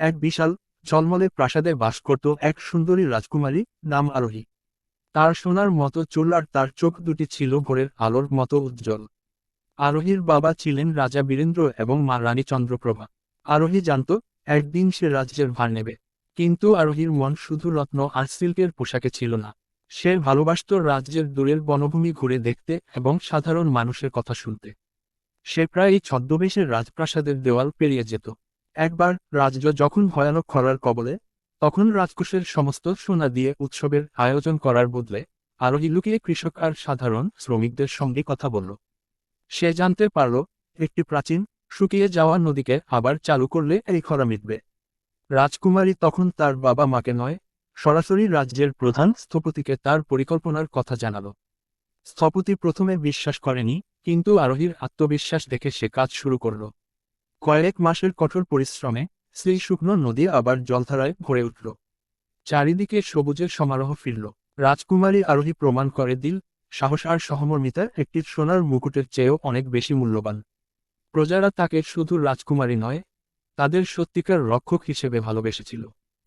এক বিশাল ঝলমলে প্রাসাদে বাস করত এক সুন্দরী রাজকুমারী নাম আরোহী। তার সোনার মতো চুল আর তার চোখ দুটি ছিল ভোরের আলোর মতো উজ্জ্বল। আরোহীর বাবা ছিলেন রাজা বীরেন্দ্র এবং মা রানী চন্দ্রপ্রভা। আরোহী জানত, একদিন সে রাজ্যের ভার নেবে। কিন্তু আরোহীর মন শুধু রত্ন আর সিল্কের পোশাকে ছিল না। সে ভালোবাসত রাজ্যের দূরের বনভূমি ঘুরে দেখতে এবং সাধারণ মানুষের কথা শুনতে। সে প্রায় ছদ্মবেশের রাজপ্রাসাদের দেওয়াল পেরিয়ে যেত। একবার রাজ্য যখন ভয়ানক খরার কবলে, তখন রাজকোষের সমস্ত সোনা দিয়ে উৎসবের আয়োজন করার বদলে আরোহী লুকিয়ে কৃষক আর সাধারণ শ্রমিকদের সঙ্গে কথা বলল। সে জানতে পারল, একটি প্রাচীন শুকিয়ে যাওয়া নদীকে আবার চালু করলে এই খরা মিটবে। রাজকুমারী তখন তার বাবা মাকে নয়, সরাসরি রাজ্যের প্রধান স্থপতিকে তার পরিকল্পনার কথা জানাল। স্থপতি প্রথমে বিশ্বাস করেনি, কিন্তু আরোহীর আত্মবিশ্বাস দেখে সে কাজ শুরু করল। কয়েক মাসের কঠোর পরিশ্রমে সেই শুকনো নদী আবার জলধারায় ভরে উঠল। চারিদিকে সবুজের সমারোহ ফিরল। রাজকুমারী আরোহী প্রমাণ করে দিল, সাহস আর সহমর্মিতা একটি সোনার মুকুটের চেয়েও অনেক বেশি মূল্যবান। প্রজারা তাকে শুধু রাজকুমারী নয়, তাদের সত্যিকার রক্ষক হিসেবে ভালোবেসেছিল।